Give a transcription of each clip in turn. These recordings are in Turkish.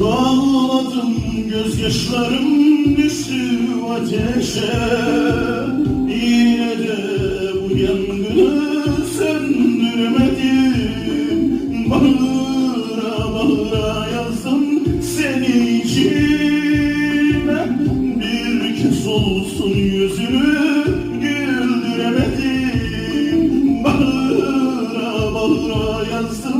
Dağladım gözyaşlarım düştü ateşe. Yine de bu yangını söndürmedim. Bağıra bağıra yazdım seni içime. Bir kez olsun yüzünü güldüremedim. Bağıra bağıra yazdım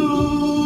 Ooh.